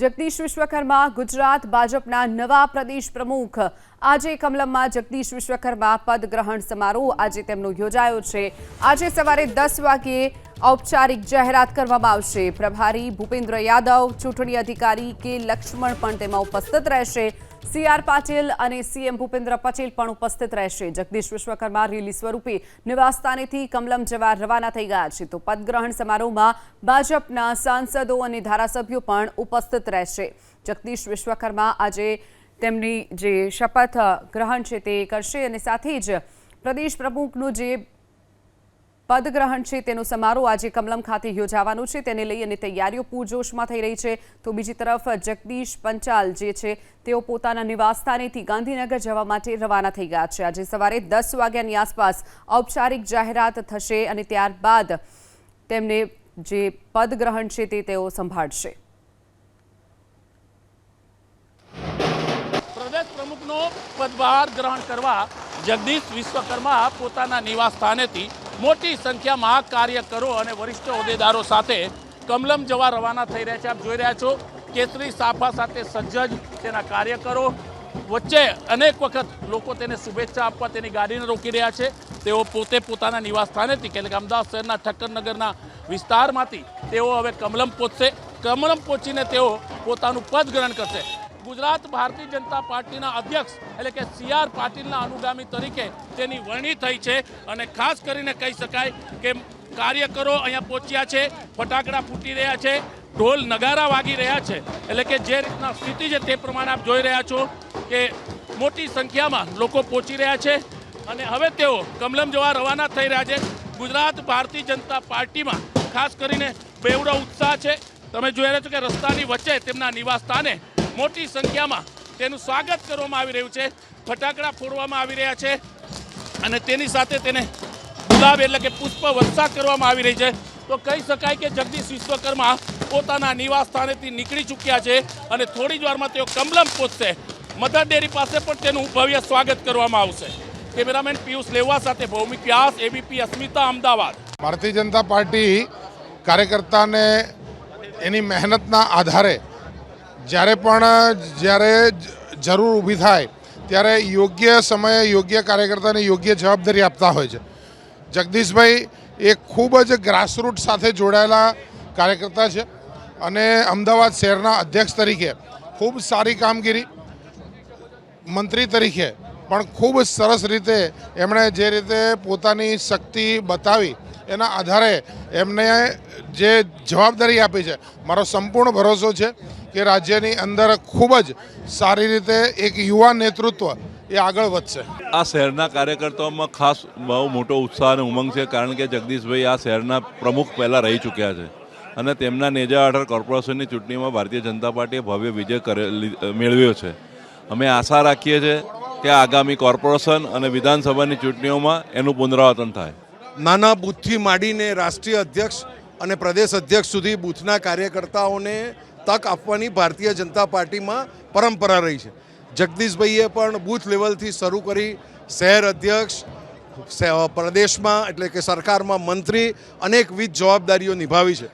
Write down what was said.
જગદીશ વિશ્વકર્મા, ગુજરાત ભાજપના નવા પ્રદેશ પ્રમુખ. આજે કમલમમાં જગદીશ વિશ્વકર્મા પદ ગ્રહણ સમારોહ આજે તેમનો યોજાયો છે. આજે સવારે દસ વાગ્યે ઔપચારિક જાહેરાત કરવામાં આવશે. પ્રભારી ભૂપેન્દ્ર યાદવ, ચૂંટણી અધિકારી કે લક્ષ્મણ પણ તેમાં ઉપસ્થિત રહેશે. સી આર પાટીલ અને સીએમ ભૂપેન્દ્ર પટેલ પણ ઉપસ્થિત રહેશે. જગદીશ વિશ્વકર્મા, રેલી સ્વરૂપે નિવાસસ્થાનેથી કમલમ જવા રવાના થઈ ગયા છે. તો પદગ્રહણ સમારોહમાં ભાજપના સાંસદો અને ધારાસભ્યો પણ ઉપસ્થિત રહેશે. જગદીશ વિશ્વકર્મા આજે તેમની જે શપથ ગ્રહણ છે તે કરશે અને સાથે જ પ્રદેશ પ્રમુખનું જે પદગ્રહણ છે, તેનો સમારોહ આજે કમલમ ખાતે યોજાવાનો છે. તેને લઈ અને તૈયારીઓ પૂરજોશમાં થઈ રહી છે. તો બીજી તરફ, જગદીશ પંચાલ જે છે, તેઓ પોતાના નિવાસસ્થાનેથી ગાંધીનગર જવા માટે રવાના થઈ ગયા છે. આજે સવારે દસ વાગ્યાની આસપાસ ઔપચારિક જાહેરાત થશે અને ત્યારબાદ તેમને જે પદગ્રહણ છે, તે તેઓ સંભાળશે. પ્રદેશ પ્રમુખનો પદભાર ગ્રહણ કરવા જગદીશ વિશ્વકર્મા પોતાના નિવાસ સ્થાનેથી મોટી સંખ્યામાં કાર્યકરો અને વરિષ્ઠ હોદ્દેદારો સાથે કમલમ જવા રવાના થઈ રહ્યા છે. આપ જોઈ રહ્યા છો, કેસરી સાફા સાથે સજ્જજ તેના કાર્યકરો. વચ્ચે અનેક વખત લોકો તેને શુભેચ્છા આપવા તેની ગાડીને રોકી રહ્યા છે. તેઓ પોતે પોતાના નિવાસ સ્થાનેથી એટલે કે અમદાવાદ શહેરના ઠક્કરનગરના વિસ્તારમાંથી તેઓ હવે કમલમ પહોંચશે. કમલમ પહોંચીને તેઓ પોતાનું પદ ગ્રહણ કરશે. ગુજરાત ભારતીય જનતા પાર્ટીના અધ્યક્ષ એટલે કે સી આર પાટીલના અનુગામી તરીકે તેની વરણી થઈ છે અને ખાસ કરીને કહી શકાય કે કાર્યકરો અહીંયા પહોંચ્યા છે, ફટાકડા ફૂટી રહ્યા છે, ઢોલ નગારા વાગી રહ્યા છે. એટલે કે જે રીતના સ્થિતિ છે તે પ્રમાણે આપ જોઈ રહ્યા છો કે મોટી સંખ્યામાં લોકો પહોંચી રહ્યા છે અને હવે તેઓ કમલમ જવા રવાના થઈ રહ્યા છે. ગુજરાત ભારતીય જનતા પાર્ટીમાં ખાસ કરીને બેવડો ઉત્સાહ છે. તમે જોઈ રહ્યા છો કે રસ્તાની વચ્ચે તેમના નિવાસ સ્થાને મોટી સંખ્યામાં તેનું સ્વાગત કરવામાં આવી રહ્યું છે. ફટાકડા ફોડવામાં આવી રહ્યા છે અને તેની સાથે તેને ગુલાબ એટલે કે પુષ્પ વર્ષા કરવામાં આવી રહી છે. તો કહી શકાય કે જગદીશ વિશ્વકર્મા પોતાના નિવાસ સ્થાનેથી નીકળી ચૂક્યા છે અને થોડી જ વારમાં તેઓ કમલમ પહોંચશે. મધર ડેરી પાસે પણ તેનું ભવ્ય સ્વાગત કરવામાં આવશે. કેમેરામેન પિયુષ લેવા સાથે ભૌમિક વ્યાસ એબીપી અસ્મિતા, અમદાવાદ. ભારતીય જનતા પાર્ટી કાર્યકર્તાને એની મહેનતના આધારે જ્યારે પણ જ્યારે જરૂર ઊભી થાય, ત્યારે યોગ્ય સમયે યોગ્ય કાર્યકર્તાને યોગ્ય જવાબદારી આપતા હોય છે. જગદીશભાઈ, એ ખૂબ જ ગ્રાસરૂટ સાથે જોડાયેલા કાર્યકર્તા છે અને અમદાવાદ શહેરના અધ્યક્ષ તરીકે ખૂબ સારી કામગીરી મંત્રી તરીકે પણ ખૂબ સરસ રીતે એમણે જે રીતે પોતાની શક્તિ બતાવી, એના આધારે એમને જે જવાબદારી આપી છે, મારો સંપૂર્ણ ભરોસો છે કે રાજ્યની અંદર ખૂબ જ સારી રીતે એક યુવા નેતૃત્વ એ આગળ વધશે. આ શહેરના કાર્યકર્તાઓમાં ખાસ બહુ મોટો ઉત્સાહ અને ઉમંગ છે, કારણ કે જગદીશભાઈ આ શહેરના પ્રમુખ પહેલાં રહી ચૂક્યા છે અને તેમના નેજા હેઠળ કોર્પોરેશનની ચૂંટણીમાં ભારતીય જનતા પાર્ટીએ ભવ્ય વિજય મેળવ્યો છે. અમે આશા રાખીએ છીએ કે આગામી કોર્પોરેશન અને વિધાનસભાની ચૂંટણીઓમાં એનું પુનરાવર્તન થાય. નાના બૂથથી માંડીને રાષ્ટ્રીય અધ્યક્ષ અને પ્રદેશ અધ્યક્ષ સુધી બૂથના કાર્યકર્તાઓને તક આપવાની ભારતીય જનતા પાર્ટીમાં પરંપરા રહી છે. જગદીશભાઈએ પણ બૂથ લેવલથી શરૂ કરી શહેર અધ્યક્ષ પ્રદેશમાં એટલે કે સરકારમાં મંત્રી અનેકવિધ જવાબદારીઓ નિભાવી છે.